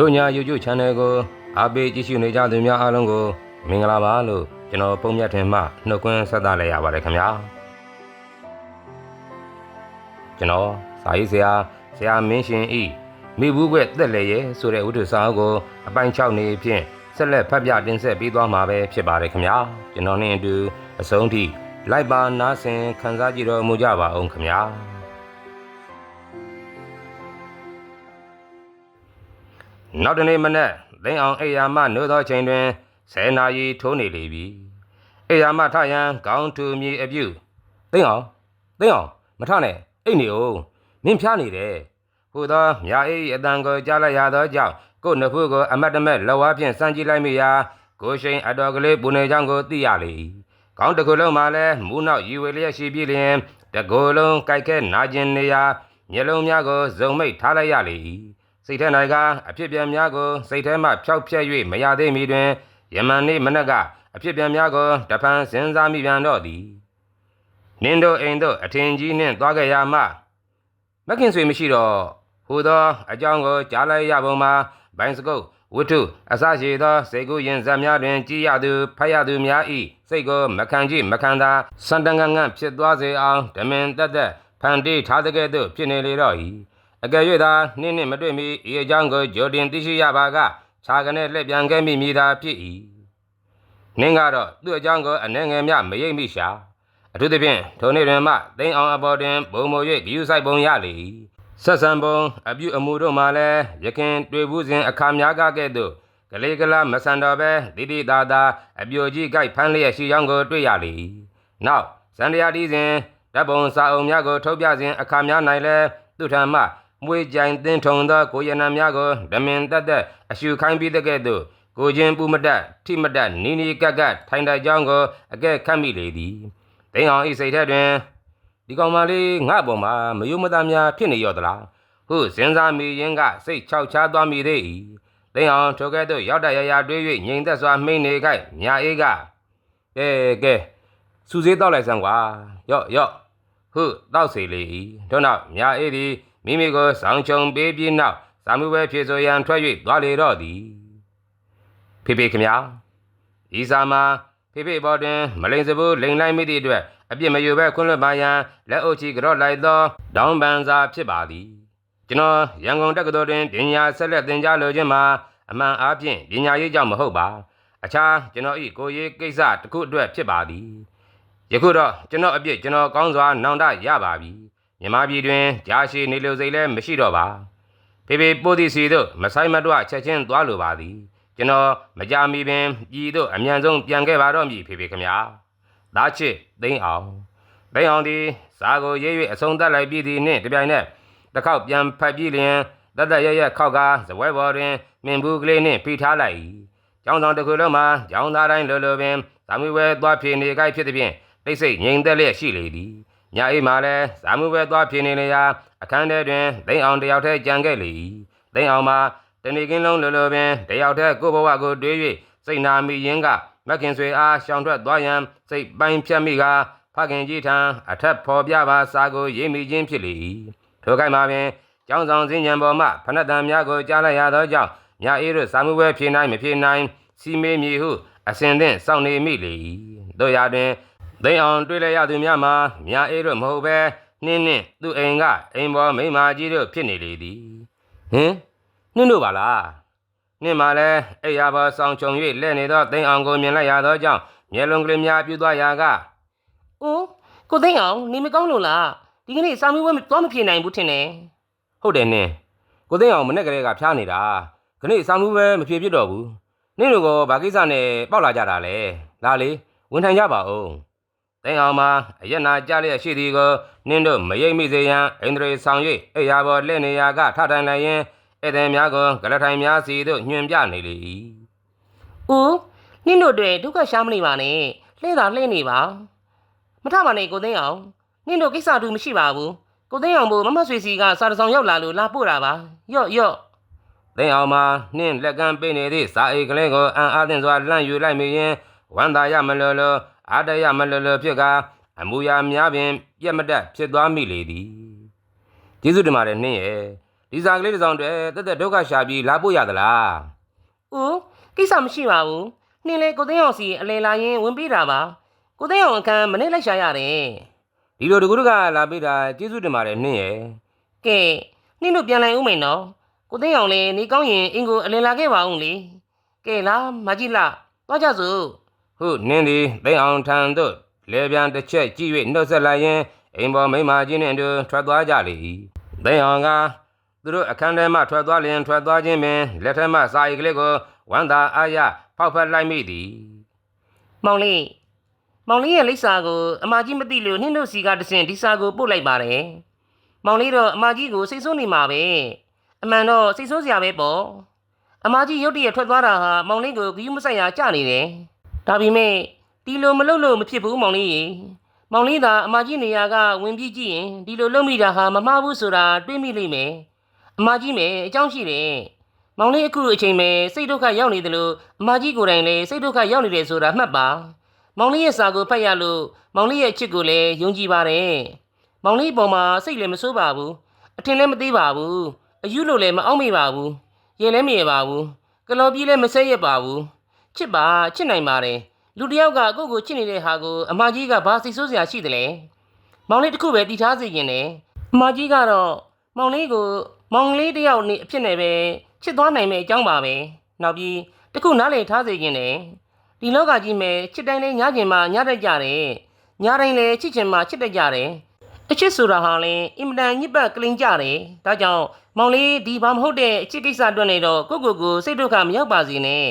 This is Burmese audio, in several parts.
တို့ညာ YouTube Channel ကိုအားပေးကြည့်ရှုနေကြသူများအားလုံးကိုမင်္ဂလာပါလို့ကျွန်တော်ပုံမြတ်ထင်မှနှုတ်ခွန်းဆက်သလိုက်ရပါတယ်ခင်ဗျာကျွန်တော်စာရေးဆရာဆရာမင်းရှင်ဤမိဘူးကွက်တက်လေရဲ့ဆိုတဲ့ဝတ္ထုစာအုပ်ကိုအပိုင်း6နေဖြင့်ဆက်လက်ဖတ်ပြတင်ဆက်ပေးသွားမှာပဲဖြစ်ပါတယ်ခင်ဗျာကျွန်တော်နဲ့အတူအဆုံးထိလိုက်ပါနားဆင်ခံစားကြည့်တော်မူကြပါအောင်ခင်ဗျာ နောက်တနေ့မနက်သိန်းအောင်အိယာမနိုးသောချိန်တွင်ဆယ်နာရီထိုးနေလေပြီအိယာမထရန်ခေါင်းထူမြေအပြုသိန်းအောင်သိန်းအောင်မထနဲ့အိတ်နေအောင်မင်းဖျားနေတယ်ဟူသောမြာအေးအတန်ကိုကြားလိုက်ရသောကြောင့်ကို့နဖူးကိုအမတ်တမဲ့လောဝါဖြင့်စမ်းကြည့်လိုက်မိရာကိုရှိန်အတော်ကလေးပူနေကြောင်းကိုသိရလေ၏ခေါင်းတစ်ခုလုံးမှာလည်းမူးနောက်ယူဝေလျက်ရှိပြီးလျင်တကိုယ်လုံးကြိုက်ခဲနာကျင်နေရာမျက်လုံးများကိုဇုံမိတ်ထားလိုက်ရလေ၏ စိတ်ထဲ၌ကအဖြစ်ပြန်များကိုစိတ်ထဲမှဖျောက်ဖျက်၍မရသေးမီတွင်ယမန်နေ့မနက်ကအဖြစ်ပြန်များကိုတဖန်စဉ်းစားမိပြန်တော့သည်နင်းတို့အိမ်တို့အထင်ကြီးနှင့်သွားကြရမှမခင်ဆွေမရှိတော့ဟူသောအကြောင်းကိုကြားလိုက်ရပုံမှာဘိုင်းစကုတ်ဝတ္ထုအစရှိသောစေကုရင်ဇက်များတွင်ကြည်ရသူဖတ်ရသူများဤစိတ်ကိုမခံကြည့်မခံသာစန္တန်ငန့်ဖြစ်သွားစေအောင်ဓမင်တက်တက်ဖန်တီးထားတဲ့ကဲ့သို့ဖြစ်နေလေတော့၏ အကယ်၍သာနှင်းနှင့်မတွေ့မီဤအကြောင်းကိုကြိုတင်သိရှိရပါကခြာကနေလှည့်ပြန်ခဲ့မိမိသာဖြစ်၏နင်းကတော့သူ့အကြောင်းကိုအနှဲငယ်မြမရိပ်မိရှာအထူးသဖြင့်ထိုနေ့တွင်မှသိန်းအောင်အပေါ်တွင်ဘုံမို၍ဂယူဆိုင်ပုံရလေ၏ဆက်ဆံပုံအပြုအမူတို့မှလည်းရခင်တွေ့ဘူးစဉ်အခါများကကဲ့သို့ကလေးကလာမဆန်တော့ပဲတိတိသာသာအပြိုကြီးကြိုက်ဖမ်းလျက်ရှိကြောင်းကိုတွေ့ရလေ၏နောက်ဇန်တရားတီးစဉ်ဓာတ်ပုံစာအုပ်များကိုထုတ်ပြစဉ်အခါများ၌လည်းသူထံမှ မွေးကြိုင်တင်းထုံသောကိုရဏများကိုဓမင်တက်တက်အရှုခိုင်းပြီးတဲ့ကဲ့သို့ကိုချင်းပူမတက်ထိမတက်နီနီကက်ကက်ထိုင်တိုက်ကြောင်းကိုအကဲခတ်မိလေသည်ဒိန်အောင်ဤစိတ်ထဲတွင်ဒီကောင်မလေးငါ့ပေါ်မှာမယုံမသားများဖြစ်နေရောသလားဟုစဉ်းစားမိရင်းကစိတ်ချောက်ချားသွားမိသေး၏ဒိန်အောင်ထိုကဲ့သို့ရောက်တရရတွေး၍ငြိမ်သက်စွာမိန်နေခိုက်ညာအေးကကဲကဲစူစေးတောက်လိုက်စမ်းကွာရော့ရော့ဟုတောက်စီလေ၏ထို့နောက်ညာအေးသည် မိမိကိုဆောင်ချုံပေးပြီးနောက်ဇာမှုပဲဖြစ်ဆိုရန်ထွက်၍သွားလေတော့သည်ဖေဖေခမညာဤစာမှာဖေဖေဘော်တွင် မလိန်စဘူးလိန်လိုက်မိသည့်အတွက်အပြစ်မယူဘဲခွင့်လွှတ်ပါရန်လက်အုပ်ချီကြော့လိုက်သောဒေါင်းပန်စာဖြစ်ပါသည်ကျွန်တော်ရန်ကုန်တက္ကသိုလ်တွင်ပညာဆက်လက်သင်ကြားလိုခြင်းမှာအမှန်အားဖြင့်ပညာရေးကြောင့်မဟုတ်ပါ အခြားကျွန်တော်ဤကိုရေးကိစ္စတစ်ခုအတွက်ဖြစ်ပါသည်ယခုတော့ကျွန်တော်အပြစ်ကျွန်တော်ကောင်းစွာနောင်တရပါပြီ မြမပြည်တွင်ဂျာရှိနေလိုစိတ်လည်းမရှိတော့ပါဖေဖေပို့သည့်စီတို့မဆိုင်မတော့ချက်ချင်းသွားလိုပါသည်ကျွန်တော်မကြမီပင်ပြည်သို့အမြန်ဆုံးပြန်ခဲ့ပါတော့မည်ဖေဖေခမညာသားချစ်သိန်းအောင်သိန်းအောင်သည်စာကိုရေး၍အဆုံးသတ်လိုက်ပြီးသည်နှင့်တပြိုင်နက်တစ်ခေါက်ပြန်ဖတ်ပြီးလျင်တတ်တရရခောက်ကဇပွဲပေါ်တွင်မင်ဘူးကလေးနှင့်ဖိထားလိုက်၏ကျောင်းဆောင်တစ်ခုလုံးမှာကျောင်းသားတိုင်းလိုလိုပင်သာမီဝဲသွားဖြေနေကြဖြစ်သည်ဖြင့်တိတ်ဆိတ်ငြိမ်သက်လျက်ရှိလေသည် ညအိမ်မှာလည်းဇာမှုပဲသွားဖြစ်နေလေရာအခန်းထဲတွင်သိန်းအောင်တယောက်တည်းကြံခဲ့လေ၏သိန်းအောင်မှာတဏီကင်းလုံးလိုလိုပင်တယောက်တည်းကိုယ့်ဘဝကိုတွေး၍စိတ်နာမိရင်းကမက်ခင်ဆွေအားရှောင်ထွက်သွားရန်စိတ်ပိုင်းဖြတ်မိကဖခင်ကြီးထံအထက်ဖော်ပြပါစာကိုရေးမိခြင်းဖြစ်လေ၏ထိုကိုက်မှာပင်ကျောင်းဆောင်စင်ញံပေါ်မှဖဏတန်များကိုကြားလိုက်ရသောကြောင့်ညအေးတို့ဇာမှုပဲဖြေနိုင်မဖြေနိုင်စီမေးမည်ဟုအစဉ်သင့်စောင့်နေမိလေ၏တို့ရာတွင် သိန်းအောင်တွေ့လဲရသူများမှာမြာအေးတို့မဟုတ်ပဲနှင်းနှင်းသူ့အိမ်ကအိမ်ပေါ်မိန်းမကြီးတို့ဖြစ်နေလေသည်ဟင်နှင်းတို့ပါလားနှင်းမှလည်းအိယာပေါ်ဆောင်ချုံ၍လဲနေသောသိန်းအောင်ကိုမြင်လိုက်ရသောကြောင့်မျက်လုံးကလေးများပြူသွားရာက။အိုးကိုသိန်းအောင်နေမကောင်းလို့လား။ဒီကနေ့စာမေးပွဲသွားမဖြေနိုင်ဘူးထင်တယ်ဟုတ်တယ်နှင်းကိုသိန်းအောင်မနေ့ကလေးကဖျားနေတာခဏစောင်းမှုပဲမဖြေဖြစ်တော့ဘူးနှင်းတို့ကဘာကိစ္စနဲ့ပေါက်လာကြတာလဲလာလေဝင်ထိုင်ကြပါဦး သိန်းအောင်မှာအယက်နာကြလျက်ရှိသည်ကိုနှင်းတို့မရိပ်မိစေရန်အိန္ဒြေဆောင်၍အိယာပေါ်လက်နေရာကထထိုင်လိုက်ရင်ဧည့်သည်များကိုဂလထိုင်များစီသို့ညွှန်ပြနေလေ၏။အိုးနင့်တို့တွေဒုက္ခရှားမနေပါနဲ့။လှဲတာလှဲနေပါ။မထပါနဲ့ကိုသိန်းအောင်နင့်တို့ကိစ္စတူမရှိပါဘူး။ကိုသိန်းအောင်ဘမမဆွေစီကစာတစောင်ရောက်လာလို့လာပို့တာပါ။ယော့ယော့သိန်းအောင်မှာနှင်းလက်ကမ်းပေးနေသည့်စာအိတ်ကလေးကိုအံ့အားသင့်စွာလှမ်းယူလိုက်မိရင်ဝန္တာရမလောလော အာတရမလောလောဖြစ်ကအမူအရာများပင်ပြက်မတက်ဖြစ်သွားမိလေသည်ကျေးဇူးတင်ပါတယ်နှင်းရဲ့ဒီစာကလေးတစ်စောင်တည်းတက်တက်ဒုက္ခရှာပြီးလာပို့ရသလားဦးကိစ္စမရှိပါဘူးနှင်းလေကိုသိန်းအောင်စီအလဲလာရင်ဝင်ပြေးတာပါကိုသိန်းအောင်အခန်းမနေ့လိုက်ရှာရတယ်ဒီလိုတကူတကလာပေးတာကျေးဇူးတင်ပါတယ်နှင်းရဲ့ကဲနှင်းတို့ပြန်လိုက်ဦးမယ်နော်ကိုသိန်းအောင်လည်းနေကောင်းရင်အင်ကိုအလဲလာခဲ့ပါဦးလေကဲလားမကြီးလားသွားကြစို့ ဟုတ်နှင်းသည်သိမ်းအောင်ထံသို့လေပြန်တစ်ချက်ကြည့်၍နှုတ်ဆက်လိုက်ရင်အိမ်ပေါ်မိန်းမကြီးနှင့်အတူထွက်သွားကြလေ၏သိမ်းအောင်ကသူတို့အခန်းထဲမှထွက်သွားလျင်ထွက်သွားခြင်းပင်လက်ထက်မှစာရီကလေးကိုဝမ်းသာအားရဖောက်ဖက်လိုက်မိသည်မောင်လေးမောင်လေးရဲ့လိပ်စာကိုအမကြီးမသိလို့နှင်းတို့စီကတဆင်ဒီစာကိုပို့လိုက်ပါတယ်မောင်လေးတော့အမကြီးကိုစိတ်ဆိုးနေမှာပဲအမှန်တော့စိတ်ဆိုးစရာပဲပေါ့အမကြီးရုတ်တရက်ထွက်သွားတာဟာမောင်လေးကိုဂယုမဆိုင်ရာကြနေတယ် ဒါပေမဲ့ဒီလိုမလုပ်လို့မဖြစ်ဘူးမောင်လေးရေမောင်လေးသာအမကြီးနေရာကဝင်ပြီးကြည့်ရင်ဒီလိုလုပ်မိတာဟာမမှားဘူးဆိုတာတွေးမိလိမ့်မယ်အမကြီးမယ်အကြောင်းရှိတယ်မောင်လေးအခုအချိန်ပဲစိတ်ဒုက္ခရောက်နေတယ်လို့အမကြီးကိုယ်တိုင်လည်းစိတ်ဒုက္ခရောက်နေတယ်ဆိုတာမှတ်ပါမောင်လေးရဲ့စာကိုဖတ်ရလို့မောင်လေးရဲ့အချစ်ကိုလည်းယုံကြည်ပါတယ်။မောင်လေးပေါ်မှာစိတ်လည်းမဆိုးပါဘူး။အထင်လည်းမသေးပါဘူး။အယူလို့လည်းမအောင်မိပါဘူး။ရင်လည်းမရပါဘူး။ကလော်ပြေးလည်းမဆဲရက်ပါဘူး။ ချစ်ပါချစ်နိုင်ပါတယ်။လူတစ်ယောက်ကကိုယ့်ကိုချစ်နေတဲ့ဟာကိုအမကြီးကဘာစိတ်ဆိုးစရာရှိတယ်လဲ။မောင်လေးတစ်ခုပဲတည်ထားစေခြင်းနဲ့အမကြီးကတော့မောင်လေးကိုမောင်လေးတစ်ယောက်နေအဖြစ်နဲ့ပဲချစ်သွားနိုင်မယ့်အကြောင်းပါပဲ။နောက်ပြီးတစ်ခုနားလည်ထားစေခြင်းနဲ့ဒီလောကကြီးမဲ့ချစ်တိုင်းလဲညကျင်မှညတတ်ကြတယ်ညတိုင်းလဲချစ်ချင်မှချစ်တတ်ကြတယ်အချစ်ဆိုတာဟာလဲအင်မတန်ညစ်ပတ်ကလင်းကြတယ်ဒါကြောင့်မောင်လေးဒီဘာမဟုတ်တဲ့အချစ်ကိစ္စအတွက်နေတော့ကိုကိုကိုစိတ်ဒုက္ခမရောက်ပါစေနဲ့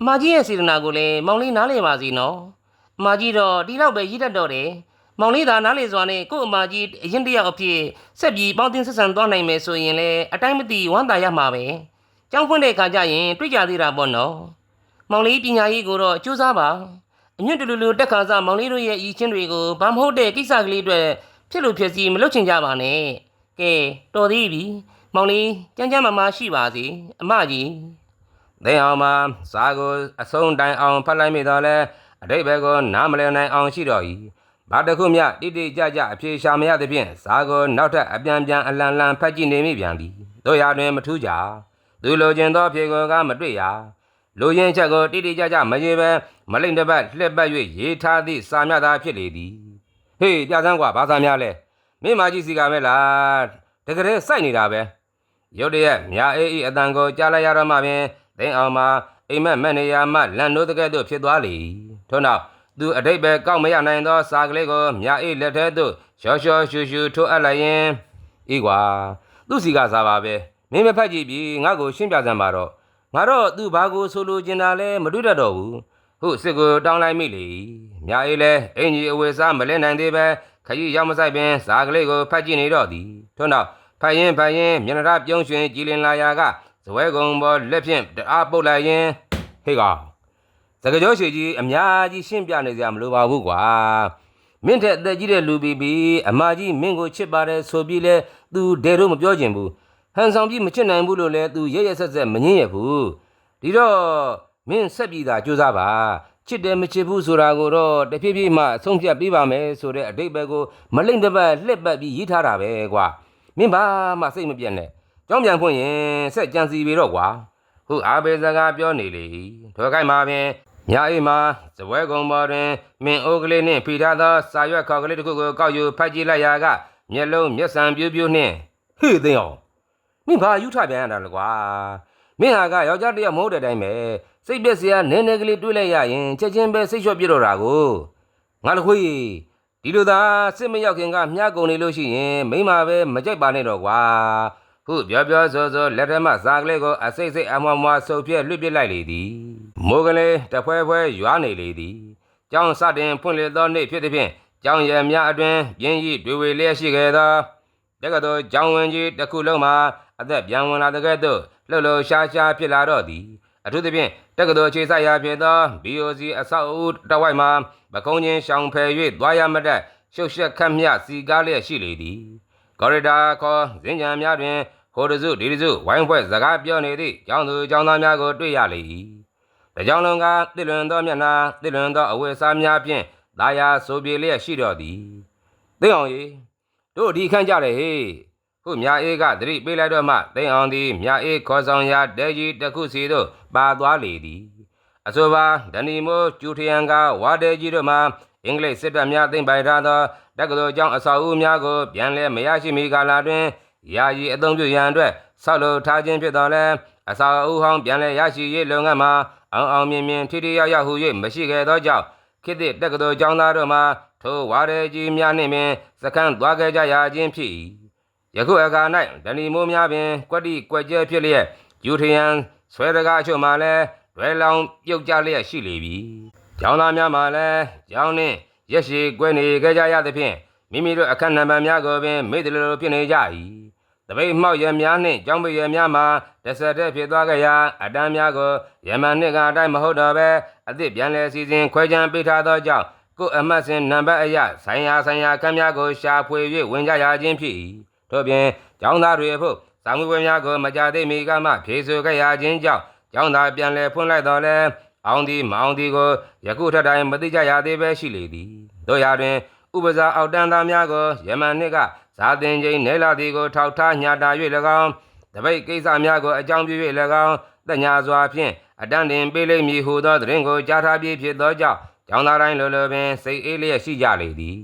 အမကြီးရဲ့စေတနာကိုလည်းမောင်လေးနားလည်ပါစေနော်အမကြီးတော့ဒီလောက်ပဲရည်တတ်တော့တယ်မောင်လေးသာနားလေစွာနဲ့ကို့အမကြီးအရင်တယောက်အဖြစ်ဆက်ပြီးပေါင်းတင်ဆက်ဆံသွားနိုင်မယ်ဆိုရင်လည်းအတိုင်းမသိဝမ်းသာရမှာပဲကျောင်းဖွင့်တဲ့အခါကျရင်တွေ့ကြသေးတာပေါ့နော်မောင်လေးပညာရေးကိုတော့ကြိုးစားပါအညွန့်တူလူလူတက်ခါစားမောင်လေးတို့ရဲ့ဤချင်းတွေကိုဘာမဟုတ်တဲ့ကိစ္စကလေးတွေဖြစ်လို့ဖြစ်စီမလုပ်ချင်ကြပါနဲ့ကဲတော်သေးပြီမောင်လေးကြမ်းကြမ်းမာမာရှိပါစေအမကြီး သိမ်းအောင်မှာစာကိုအဆုံးတိုင်အောင်ဖတ်လိုက်မိတော့လဲအတိတ်ဘက်ကိုနားမလည်နိုင်အောင်ရှိတော့၏ဘာတစ်ခုမျှတိတိကျကျအဖြေရှာမရသဖြင့်စာကိုနောက်ထပ်အပြန်ပြန်အလန်လန်ဖတ်ကြည့်နေမိပြန်သည်တို့ရတွင်မထူးကြသူလိုချင်သောဖြေကိုကမတွေ့ရလူရင်းချက်ကိုတိတိကျကျမရေပဲမလိမ့်တစ်ပတ်လှက်ပတ်၍ရေးထားသည့်စာမျှသာဖြစ်လေသည်ဟေးပြစမ်းကွာဘာစာများလဲမင်းမကြီးစီကမဲလားတကယ်စိုက်နေတာပဲရုတ်တရက်မြာအေးဤအတန်ကိုကြားလိုက်ရတော့မှပင် သိန်းအောင်မှာအိမ်မက်မက်နေရမှလန်နိုးတကဲ့သို့ဖြစ်သွားလေထို့နောက်သူအတိတ်ပဲကောက်မရနိုင်သောစာကလေးကိုမြအေးလက်ထဲသို့ရှော့ရှော့ရှူရှူထိုးအပ်လိုက်ရင်ဤကွာသူ့စီကစားပါပဲမင်းမဖက်ကြည့်ပြီးငါ့ကိုရှင်းပြစမ်းပါတော့ငါတော့သူ့ဘာကိုဆိုလိုချင်တာလဲမတွေ့တတ်တော့ဘူးဟုတ်စစ်ကိုတောင်းလိုက်မိလေမြအေးလဲအင်ကြီးအဝေစားမလဲနိုင်သေးပဲခကြီးရောက်မဆိုင်ပင်စာကလေးကိုဖတ်ကြည့်နေတော့သည်ထို့နောက်ဖတ်ရင်ဖတ်ရင်မျက်နှာရပြုံးရွှင်ကြည်လင်လာရာက ဇဝဲကုံပေါ်လက်ဖြင့်တအားပုတ်လိုက်ရင်ဟေးကောင်စကကြောရွှေကြီးအများကြီးရှင်းပြနေစရာမလိုပါဘူးကွာမင်းတဲ့အသက်ကြီးတဲ့လူပီပီအမကြီးမင်းကိုချစ်ပါတယ်ဆိုပြီးလဲ तू ဒဲတော့မပြောချင်ဘူးဟန်ဆောင်ပြီးမချစ်နိုင်ဘူးလို့လဲ तू ရရဆက်ဆက်မငင်းရဘူးဒီတော့မင်းဆက်ပြီးသားကြိုးစားပါချစ်တယ်မချစ်ဘူးဆိုတာကိုတော့တဖြည်းဖြည်းမှအဆုံးဖြတ်ပေးပါမယ်ဆိုတဲ့အတိတ်ဘက်ကိုမလိမ့်တစ်ပတ်လှက်ပတ်ပြီးရေးထားတာပဲကွာမင်းဘာမှစိတ်မပြတ်နဲ့ ကြောင်းပြန်ဖွင့်ရင်ဆက်ကြံစီပြီတော့ကွာဟုတ်အားပေးစကားပြောနေလေထောခိုင်မှာပင်ညာအိမ်မှာဇပွဲကုံပေါ်တွင်မင်းအိုးကလေးနှင့်ဖိထားသောစာရွက်ခေါက်ကလေးတစ်ခုကိုကောက်ယူဖတ်ကြည့်လိုက်ရာကမျက်လုံးမျက်စံပြူးပြူးနှင့်ဟေ့သိအောင်မင်းဘာယူထပြန်ရတာလဲကွာမင်းဟာကယောက်ျားတစ်ယောက်မဟုတ်တဲ့အတိုင်းပဲစိတ်ပက်စရာနည်းနည်းကလေးတွေးလိုက်ရရင်ချက်ချင်းပဲစိတ်လျှော့ပြစ်တော့တာကိုငါလခွေးဒီလိုသာစစ်မရောက်ခင်ကမြားကုန်နေလို့ရှိရင်မိမပဲမကြိုက်ပါနဲ့တော့ကွာ ဟုပြောပြောဆိုဆိုလက်ထက်မှဇာကလေးကိုအစိတ်စိတ်အမွားမွားဆုပ်ပြက်လွတ်ပစ်လိုက်လေသည်မိုးကလေးတဖွဲဖွဲရွာနေလေသည်ကျောင်းစတင်ဖွင့်လှစ်သောနေ့ဖြစ်သည်ဖြင့်ကျောင်းရံများအတွင်ပြင်းကြီးတွေဝေလျက်ရှိခဲ့သောတက္ကသိုလ်ကျောင်းဝင်ကြီးတစ်ခုလုံးမှာအသက်ပြန်ဝင်လာတဲ့ကဲ့သို့လှုပ်လှုပ်ရှားရှားဖြစ်လာတော့သည်အထူးသဖြင့်တက္ကသိုလ်ခြေဆိုင်ရာဖြစ်သော BOC အဆောက်အဦတစ်ဝိုက်မှာပကုံးချင်းရှောင်ဖယ်၍သွားရမတတ်ရှုပ်ရှက်ခတ်မြစီကားလျက်ရှိလေသည်ကော်ရီဒါခေါ်ဇင်းကြံများတွင် ဟိုတစုဒီတစုဝိုင်းဖွဲ့စကားပြောနေသည့်ကျောင်းသူကျောင်းသားများကိုတွေ့ရလေ၏။တကြောင်လုံးကတစ်လွန်သောမျက်နှာတစ်လွန်သောအဝတ်အစားများဖြင့်ဒါယာဆိုပြေလျက်ရှိတော်သည်။သိအောင်ရေတို့ဒီခန့်ကြတယ်ဟေး။ဟဟုမြအေးကသတိပေးလိုက်တော့မှသိန်အောင်သည်မြအေးခေါ်ဆောင်ရာတဲကြီးတစ်ခုစီသို့ပါသွားလေသည်အဆိုပါဒဏီမိုးကျူထရန်ကဝါတဲကြီးတို့မှအင်္ဂလိပ်စစ်တပ်များသိမ်းပိုင်ထားသောတက္ကသိုလ်ကျောင်းအဆောက်အဦများကိုပြန်လည်မရရှိမီကာလတွင် ယာယီအသုံးပြုရန်အတွက်ဆောက်လုပ်ထားခြင်းဖြစ်တော်လဲအဆောက်အဦဟောင်းပြန်လည်ရရှိရေးလုပ်ငန်းမှာအောင်အောင်မြင်မြင်ထိထိရောက်ရောက်ဟု၍မရှိခဲ့သောကြောင့်ခေတ်သစ်တက္ကသိုလ်ကျောင်းသားတို့မှထိုဝါရဲကြီးများနှင့်ပင်စခန်းသွားခဲ့ကြရခြင်းဖြစ်၏ယခုအခါ၌ဒဏီမိုးများပင်ကွက်တိကွက်ကျဲဖြစ်လျက်ယူထရန်ဆွဲတကားအချို့မှလည်းဒွဲလောင်ပြုတ်ကြလျက်ရှိလေပြီကျောင်းသားများမှလည်းကျောင်းနှင့်ရက်ရှိကွဲနေခဲ့ကြရသဖြင့်မိမိတို့အခက်နံပါတ်များကိုပင်မေ့တယ်လို့ဖြစ်နေကြ၏ တပိတ်မှောက်ရများနှင့်ကျောင်းပိရများမှာတဆက်တည်းဖြစ်သွားကြရာအတန်းများကိုယမန်နှစ်ကအတိုင်းမဟုတ်တော့ဘဲအသစ်ပြန်လည်စီစဉ်ခွဲခြမ်းပေးထားသောကြောင့်ကိုယ်အမတ်စဉ်နံပါတ်အရဆိုင်ရာဆိုင်ရာကမ်းများကိုရှာဖွေ၍ဝင်ကြရခြင်းဖြစ်၏ထို့ပြင်ကျောင်းသားတွေအဖို့စာမှုပွဲများကိုမကြသေးမီကမှဖြေဆိုခဲ့ရခြင်းကြောင့်ကျောင်းသားပြန်လည်ဖွင့်လိုက်တော့လဲအောင်သည်မအောင်သည်ကိုယခုထက်တိုင်မသိကြရသေးပဲရှိလေသည်တို့ရာတွင် ဥပဇာအောက်တန်းသားများကိုယမန်နှစ်က ဇာတင်ချင်းနဲလာသည်ကိုထောက်ထားညတာ၍၎င်းတပိတ်ကိစ္စများကိုအကြောင်းပြု၍၎င်းတညာစွာဖြင့်အတန်းတင်ပေးလိမ့်မည်ဟုသောသတင်းကိုကြားထားပြီးဖြစ်သောကြောင့်ကျောင်းသားတိုင်းလိုလိုပင်စိတ်အေးလျက်ရှိကြလေသည်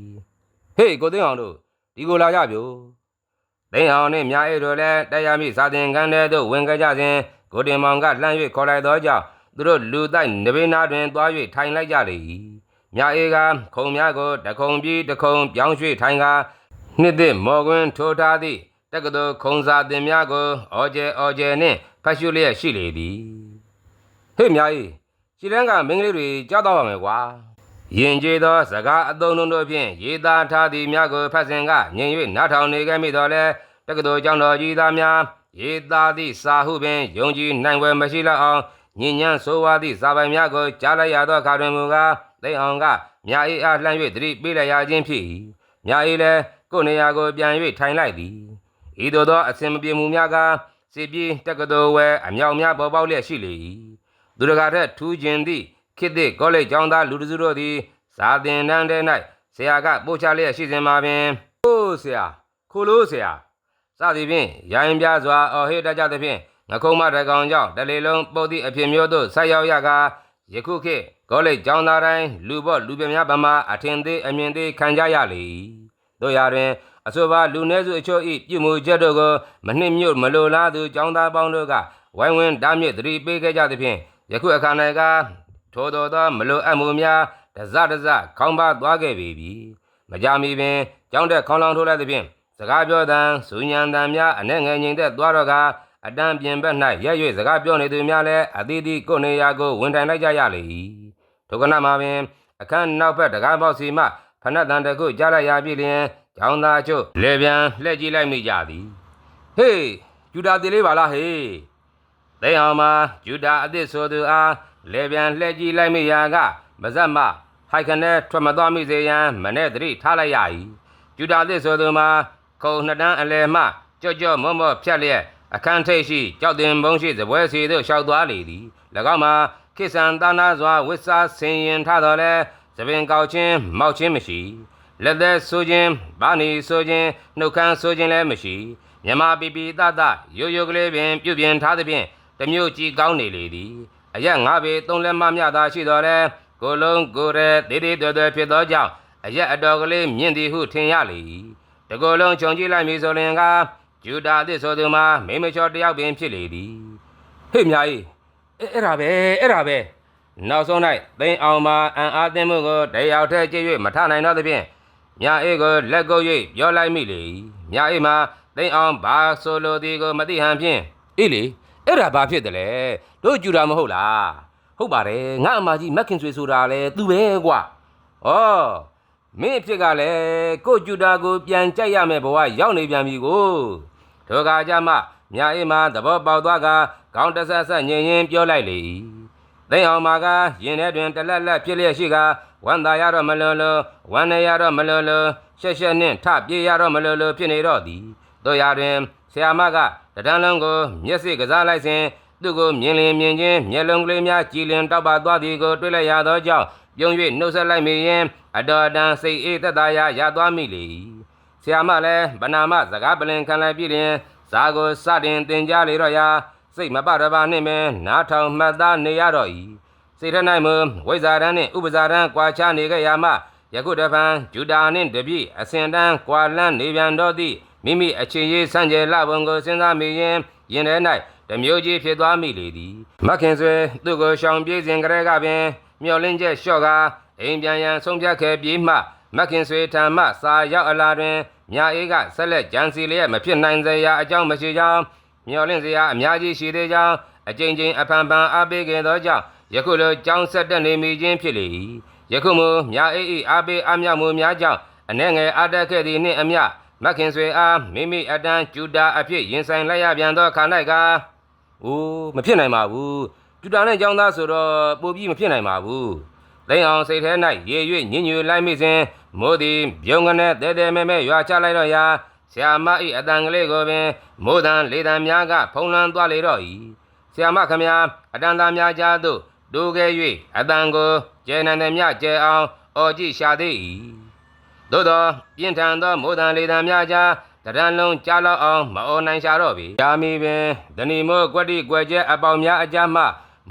ဟေးကိုသိန်းအောင်တို့ဒီကိုလာကြပြိုသိန်းအောင်နှင့်မြားအေတို့လည်းတရားမိဇာတင်ကန်းတဲ့သို့ဝင်ကြကြစဉ်ကိုတင်မောင်ကလှမ်း၍ခေါ်လိုက်သောကြောင့်သူတို့လူတိုက်နဘေးနာတွင်သွား၍ထိုင်လိုက်ကြလေ၏မြားအေကခုံများကိုတခုံပြီးတခုံပြောင်းရွှေ့ထိုင်ကား နှစ်သစ်မော်ကွင်းထိုးထားသည့်တက္ကသိုလ်ခုံစာတင်များကိုအော်ကျဲအော်ကျဲနှင့်ဖတ်ရှုလျက်ရှိလေသည်ဟေ့မြာကြီးခြေတန်းကမင်းကလေးတွေကြောက်တော့ပါမယ်ကွာယင်ကျေသောစကားအသုံးလုံးတို့ဖြင့်ရေးသားထားသည့်များကိုဖတ်စဉ်ကညင်၍နားထောင်နေခဲ့မိတော့လဲတက္ကသိုလ်ကျောင်းတော်ကြီးသားများရေးသားသည့်စာဟုပင်ယုံကြည်နိုင်ွယ်မရှိလောက်အောင်ညဉ့်ညမ်းဆိုးဝါးသည့်စာပိုင်များကိုကြားလိုက်ရသောအခါတွင်မူကားသိမ့်အောင်ကမြာအေးအားလှမ်း၍သတိပေးလိုက်ရခြင်းဖြစ်၏မြာအေးလည်း ကိုယ်နေရာကိုပြန်၍ထိုင်လိုက်သည်ဤသို့သောအစဉ်မပြေမှုများကစစ်ပြေးတက္ကသိုလ်ဝဲအမြောက်များပေါ်ပေါက်လျက်ရှိလေ၏သူတကာထက်ထူးခြင်းသည့်ခေတ်သစ်ကောလိပ်ကျောင်းသားလူတစုတို့သည်စာသင်တန်းထဲ၌ဆရာကပို့ချလျက်ရှိစဉ်မှာပင်ဟိုးဆရာခိုလို့ဆရာစသည်ဖြင့်ရိုင်းပြစွာအော်ဟစ်တတ်ကြသဖြင့်ငခုံမတကောင်ကြောင့်တလေလုံးပုတ်သည့်အဖြစ်မျိုးသို့ဆက်ရောက်ရကာယခုခေတ်ကောလိပ်ကျောင်းသားတိုင်းလူဘော့လူပြများဗမာအထင်သေးအမြင်သေးခံကြရလေ၏ တို့ရာတွင်အဆိုပါလူနည်းစုအချို့၏ပြုမှုချက်တို့ကိုမနှိမ့်ညွတ်မလိုလားသူចောင်းသားပေါင်းတို့ကဝိုင်းဝန်းဓာမြစ်သတိပေးခဲ့ကြသဖြင့်ယခုအခါ၌ကထိုတော်သောမလိုအပ်မှုများတစတစခေါင်းပါသွားခဲ့ပေပြီမကြမီပင်ကျောင်းတက်ခေါင်းလောင်းထိုးလိုက်သဖြင့်စကားပြောတန်စူညံတန်များအ내ငယ်ငိမ့်သက်သွားတော့ကအတန်းပြင်ဘက်၌ရက်၍စကားပြောနေသူများလည်းအသီးသီးကိုယ်နေရာကိုဝင်ထိုင်လိုက်ကြရလေ၏ထိုကနမှာပင်အခန်းနောက်ဘက်တကားပေါက်စီမှ ဖနက်တန်တစ်ခုကြားလိုက်ရပြီလျင်ကျောင်းသားချို့လေပြန်လှည့်ကြည့်လိုက်မိကြသည်ဟေးယူတာတည်လေးပါလားဟေးသိအောင်မှာယူတာအစ်စ်ဆိုသူအားလေပြန်လှည့်ကြည့်လိုက်မိရာကမဇက်မဟိုက်ခနဲ့ထွက်မသွားမိစေရန်မနဲ့သတိထားလိုက်ရ၏ယူတာအစ်စ်ဆိုသူမှာခုံနှစ်တန်းအလယ်မှကြော့ကြော့မော့မော့ဖြတ်လျက်အခန်းထိပ်ရှိကြောက်တင်ဘုံရှိစပွဲစီသို့ရှောက်သွားလေသည်၎င်းမှာခိဆန်သာနာစွာဝစ်စားဆင်ရင်ထားတော်လဲသ ပင်ကောက်ချင်းမောက်ချင်းမရှိလက်သက်ဆိုခြင်းဗာနီဆိုခြင်းနှုတ်ခမ်းဆိုခြင်းလည်းမရှိမြမပီပီတတရိုးရိုးကလေးပင် ပြုပြင်ထားသဖြင့်တစ်မျိုးကြည်ကောင်းနေလေသည်အရက်ငါးပေသုံးလက်မမြသာရှိတော်လဲကိုလုံးကိုရဲတေးသေးတွေ့တွေ့ဖြစ်သောကြောင့်အရက်အတော်ကလေးမြင့်သည်ဟုထင်ရလေ၏တကိုယ်လုံးခြုံကြည့်လိုက်မည်ဆိုရင်ကဂျူတာအသစ်ဆိုသူမှာမိမချောတယောက်ပင်ဖြစ်လေသည်ဟေ့မြာကြီးအဲ့အဲ့ဒါပဲအဲ့ဒါပဲ နောက်ဆုံး၌သိန်းအောင်မှာအံအားသင်းမှုကိုတယောက်တည်းကြည့်၍မထနိုင်တော့သဖြင့်မြအေးကိုလက်ကုပ်၍ပြောလိုက်မိလေမြအေးမှာသိန်းအောင်ဘာဆိုလိုသည်ကိုမသိဟန်ဖြင့်အေးလေအဲ့ဒါဘာဖြစ်တယ်လဲတို့ကြူတာမဟုတ်လားဟုတ်ပါတယ်ငါအမကြီးမက်ခင်ဆွေဆိုတာလဲသူပဲကွာဩမင်းအဖြစ်ကလည်းကိုကြူတာကိုပြန်ကြိုက်ရမယ်ဘဝရောက်နေပြန်ပြီကိုထိုကကြမှမြအေးမှာသဘောပေါက်သွားကခေါင်းတဆက်ဆက်ညင်ရင်ပြောလိုက်လေ သိန်းအောင်မှာကရင်ထဲတွင်တလက်လက်ဖြစ်လျက်ရှိကဝမ်းသာရတော့မလွန်လွန်ဝမ်းနေရတော့မလွန်လွန်ရှက်ရှက်နှင့်ထပြေးရတော့မလွန်လွန်ဖြစ်နေတော့သည်တို့ရတွင်ဆရာမကတဒန်းလုံးကိုမျက်စိကစားလိုက်စဉ်သူ့ကိုမြင်လင်မြင်ချင်းမျက်လုံးကလေးများကြည်လင်တောက်ပသွားသည်ကိုတွေ့လိုက်ရသောကြောင့်ပြုံး၍နှုတ်ဆက်လိုက်မိရင်အတော်အတန်စိတ်အေးသက်သာရာရသွားမိလေ၏ဆရာမလည်းဗနာမစကားပလင်ခံလိုက်ပြီလျင်ဇာကိုစတင်တင်ကြလေတော့ရာ စိတ်မပတပါနှင့်ပင်နားထောင်မှတ်သားနေရတော့၏စိတ်ထ၌မဝိဇာရန်နှင့်ဥပဇာရန်ကွာခြားနေကြရမှယခုတဖန်ဂျူတာနှင့်တပြည့်အစဉ်တန်းကွာလန်းနေပြန်တော့သည့်မိမိအချင်းရေးဆန့်ကျယ်လပုံကိုစဉ်းစားမိရင်ရင်ထဲ၌တမျိုးကြီးဖြစ်သွားမိလေသည်မခင်ဆွေသူ့ကိုရှောင်ပြေးစဉ်ကလေးကပင်မျောလင်းချက်လျှော့ကာအိမ်ပြန်ရန်ဆုံးဖြတ်ခဲ့ပြီးမှမခင်ဆွေထံမှစာရောက်အလာတွင်မြအေးကဆက်လက်ကြံစီလျက်မဖြစ်နိုင်စေရာအကြောင်းမရှိကြောင်း မျောလင့်စရာအများကြီးရှိသေးကြောင်းအကြိမ်ကြိမ်အဖန်ဖန်အားပေးခဲ့သောကြောင့်ယခုလိုကြောင်းဆက်တက်နေမိခြင်းဖြစ်လေ၏ယခုမူမြအေး၏အားပေးအားမြောက်မှုများကြောင့်အ내ငယ်အားတက်ခဲ့သည့်နှင့်အမျှမခင်ဆွေအားမိမိအတန်းကျူတာအဖြစ်ရင်ဆိုင်လိုက်ရပြန်သောခါ၌ကအိုးမဖြစ်နိုင်ပါဘူးကျူတာနဲ့ကြောင်းသားဆိုတော့ပိုပြီးမဖြစ်နိုင်ပါဘူးသိန်းအောင်စိတ်ထဲ၌ရေ၍ညင်ညူလိုက်မိစဉ်မိုးသည်ပြုံးကနေတဲတဲမဲမဲရွာချလိုက်တော့ရာ ဆရာမ၏အတန်ကလေးကိုပင်မိုးတန်လေးတန်များကဖုံးလွှမ်းသွားလေတော့၏ဆရာမခမများအတန်သားများကြားသို့ဒိုးခဲ့၍အတန်ကိုကျဲနန်သည်မြကျဲအောင်အော်ကြည့်ရှာသေး၏သို့သောပြင်းထန်သောမိုးတန်လေးတန်များကြားတရံလုံးကြားလောက်အောင်မအော်နိုင်ရှာတော့ပြီ။ယာမီပင်ဒဏီမိုးကွက်တိကွယ်ကျဲအပေါင်များအကြမှ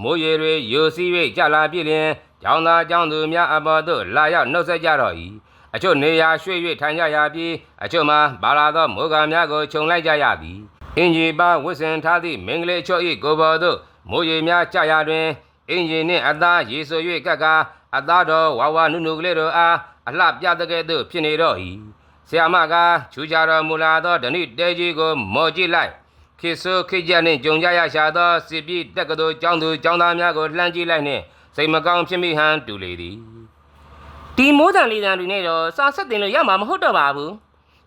မိုးရေတွေယိုစီး၍ကြလာပြည့်လျင်ကျောင်းသားကျောင်းသူများအပေါ်သို့လာရောက်နှုတ်ဆက်ကြတော့၏ အချို့နေရာရွှေ့၍ထိုင်ကြရပြီးအချို့မှာဘာလာသောမိုးကာများကိုခြုံလိုက်ကြရသည်အင်ဂျီပါဝစ်စင်ထားသည့်မင်္ဂလေးအချို့၏ကိုယ်ပေါ်သို့မိုးရေများကြရတွင်အင်ဂျီနှင့်အသားရေဆို၍ကပ်ကာအသားတော်ဝါဝါနုနုကလေးတို့အားအလှပြတဲ့ကဲ့သို့ဖြစ်နေတော့၏ဆရာမကချူကြတော်မူလာသောဓနိတဲကြီးကိုမော်ကြည့်လိုက်ခေဆိုခေကြနှင့်ကြုံကြရရှာသောစစ်ပြီးတက္ကသိုလ်ကျောင်းသူကျောင်းသားများကိုလှမ်းကြည့်လိုက်နှင့်စိတ်မကောင်းဖြစ်မိဟန်တူလေသည် ဒီမိုးတန်လေးတန်တွေနဲ့တော့စာဆက်တင်လို့ရမှာမဟုတ်တော့ပါဘူး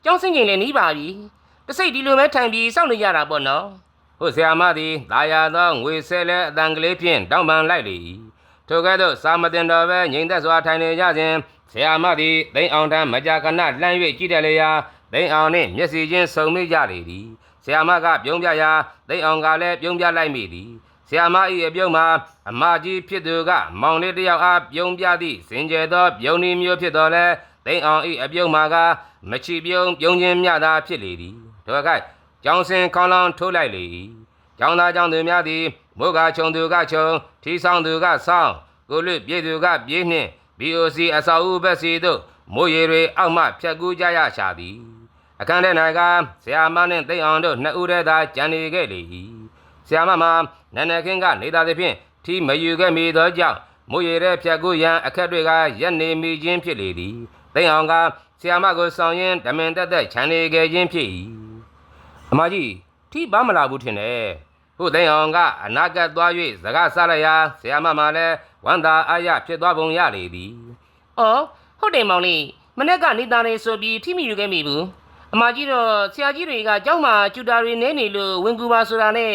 ကျောင်းစင်ချိန်လည်းနီးပါပြီတစိတ်ဒီလိုပဲထိုင်ပြီးစောင့်နေကြတာပေါ့နော်ဟုတ်ဆရာမသည်ဒါရသောငွေဆဲလဲအတန်ကလေးဖြင့်တောင်းပန်လိုက်လေ၏ထိုကဲ့သို့စာမတင်တော်ပဲငြိမ်သက်စွာထိုင်နေကြစဉ်ဆရာမသည်သိန်းအောင်ထံမကြာခဏလှမ်း၍ကြည့်တယ်လေရာသိန်းအောင်နှင့်မျက်စိချင်းစုံမိကြလေသည်ဆရာမကပြုံးပြရာသိန်းအောင်ကလည်းပြုံးပြလိုက်မိသည် ဆရာမ၏အပြုံးမှာအမကြီးဖြစ်သူက မောင်လေးတစ်ယောက်အားပြုံးပြသည့်စင်ကြယ်သောပြုံးနည်းမျိုးဖြစ်တော်လဲသိန်းအောင်၏အပြုံးမှာကမချီပြုံးပြုံးခြင်းမြသာဖြစ်လေသည်ထိုကဲ့ကျောင်းစင်ခေါင်းလောင်းထိုးလိုက်လေ၏ကျောင်းသားကျောင်းသူများသည်မိုးကခြုံသူကခြုံထီဆောင်သူကဆောင်ကိုလွတ်ပြေသူကပြေးနှင့် BOC အစာအုပ်ဘက်စီတို့မိုးရေတွေအောက်မှဖြတ်ကူးကြရရှာသည်အခန်းထဲ၌ကဆရာမနှင့်သိန်းအောင်တို့နှစ်ဦးတည်းသာကြံနေခဲ့လေ၏ဆရာမမှာ နန္ဒခင်းကနေသာသဖြင့်ထီမယူခဲ့မိသောကြောင့်မိုးရေတဲ့ဖြတ်ကူးရန်အခက်တွေကရက်နေမိခြင်းဖြစ်လေသည်သိန်းအောင်ကဆရာမကိုဆောင်ရင်ဓမင်တက်တက်ခြံနေခဲ့ခြင်းဖြစ်၏အမကြီးထီပါမလာဘူးထင်တယ်ဟုတ်သိန်းအောင်ကအနာကပ်သွား၍စကားဆလိုက်ရာဆရာမမှာလည်းဝန္တာအာရဖြစ်သွားပုံရလေသည်။အော်ဟုတ်တယ်မောင်လေးမနေ့ကနေသားလေးဆိုပြီးထိမိယူခဲ့မိဘူး။အမကြီးတော့ဆရာကြီးတွေကကျောင်းမှာကျူတာတွေနေနေလို့ဝင်ကူပါဆိုတာနဲ့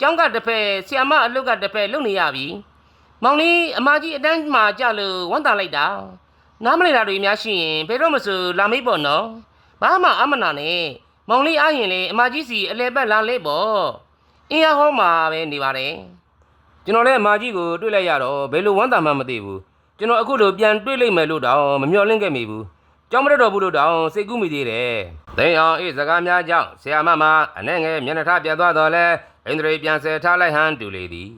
ကျောင်းကတစ်ဖက်ဆရာမအလုပ်ကတစ်ဖက်လုပ်နေရပြီ။မောင်လေးအမကြီးအတန်းမှာကြလို့ဝမ်းသာလိုက်တာ။နားမလည်တာတွေများရှိရင်ဘယ်တော့မှဆိုလာမေးပေါ့နော်။ဘာမှအမနာနဲ့မောင်လေးအားရင်လေအမကြီးစီအလဲပတ်လာလဲပေါ့။အင်းရဟောမှာပဲနေပါတယ်။ကျွန်တော်လည်းအမကြီးကိုတွေ့လိုက်ရတော့ဘယ်လိုဝမ်းသာမှမသိဘူးကျွန်တော်အခုလိုပြန်တွေ့လိမ့်မယ်လို့တောင်မမျှော်လင့်ခဲ့မိဘူးကြောင်းမရတော့ဘူးလို့တောင်စိတ်ကူးမိသေးတယ်သိန်းအောင်အေးစကားများကြောင့်ဆရာမမအနဲ့ငယ်မျက်နှာထားပြတ်သွားတော့လဲ အိန္ဒြေပြန်ဆယ်ထားလိုက်ဟန်တူလေသည်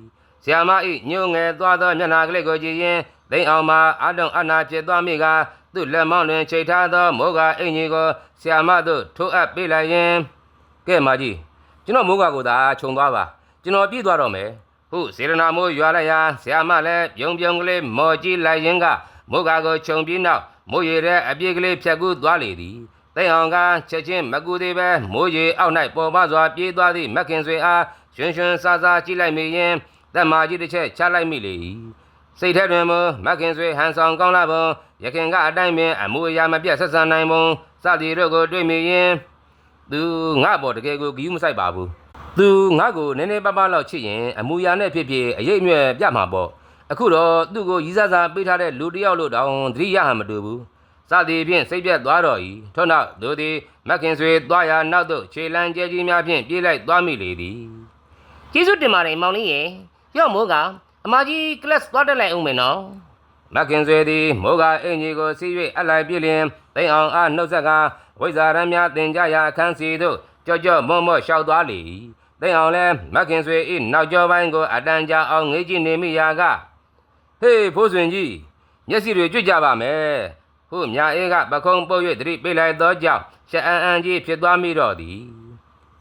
ဆရာမဤညှို့ငယ်သွားသောမျက်နှာကလေးကိုကြည့်ရင်သိန်းအောင်မှာအတုံအနာဖြစ်သွားမိကသူ့လက်မောင်းတွင်ချိန်ထားသောမိုးကအင်ကြီးကိုဆရာမတို့ထိုးအပ်ပေးလိုက်ရင်ကဲမကြီးကျွန်တော်မိုးကကိုသာခြုံသွားပါကျွန်တော်ပြည့်သွားတော့မယ်ဟုစေရနာမိုးရွာလိုက်ရာဆရာမလည်းပြုံပြုံကလေးမော်ကြည့်လိုက်ရင်ကမုတ်ကာကိုခြုံပြီးနောက်မိုးရေတဲ့အပြည့်ကလေးဖြတ်ကူးသွားလေသည်သိအောင်ကချက်ချင်းမကူသေးပဲမိုးရေအောက်၌ပေါ်ပါစွာပြေးသွားသည့်မက်ခင်ဆွေအား ရွှင်ရွှင်ဆာဆာကြည့်လိုက်မိရင်သက်မာကြီးတစ်ချက်ချလိုက်မိလေ၏စိတ်ထဲတွင်မမက်ခင်ဆွေဟန်ဆောင်ကောင်းလာပုံရခင်ကအတိုင်းပင်အမှုအရာမပြတ်ဆက်ဆံနိုင်ပုံစသည်တို့ကိုတွေ့မိရင်သူငါပေါ်တကယ်ကိုဂီးမဆိုင်ပါဘူးသူငါ့ကိုနည်းနည်းပါးပါးလောက်ချစ်ရင်အမူအရာနဲ့ဖြစ်ဖြစ်အရေးအမြွက်ပြမှာပေါ့အခုတော့သူ့ကိုရီးစားစားပေးထားတဲ့လူတစ်ယောက်လို့တောင်သတိရဟန်မတူဘူးစသည်ဖြင့်စိတ်ပြတ်သွားတော့၏ထို့နောက်သူသည်မက်ခင်ဆွေသွားရာနောက်သို့ခြေလန်းကျဲကြီးများဖြင့်ပြေးလိုက်သွားမိလေသည် ကျေးဇူးတင်ပါတယ်မောင်လေးရေရော့မိုးကအမကြီးကလပ်သွားတက်လိုက်အောင်မယ်နော်မခင်ဆွေသည်မိုးကအင်ကြီးကိုစီး၍အလိုက်ပြည့်လျင်သိန်းအောင်အားနှုတ်ဆက်ကဝိဇာရမ်းများတင်ကြရာအခန်းစီသို့ကြော့ကြော့မော့မော့လျှောက်သွားလေ၏သိန်းအောင်လည်းမခင်ဆွေ၏နောက်ကျောပိုင်းကိုအတန်ကြာအောင်ငေးကြည့်နေမိရာကဟေးဖိုးစွင်ကြီးမျက်စိတွေကြွကြပါမယ်ဟုမြအေးကပခုံးပုတ်၍တတိပေးလိုက်သောကြောင့်ရှအန်အန်ကြီးဖြစ်သွားမိတော့သည်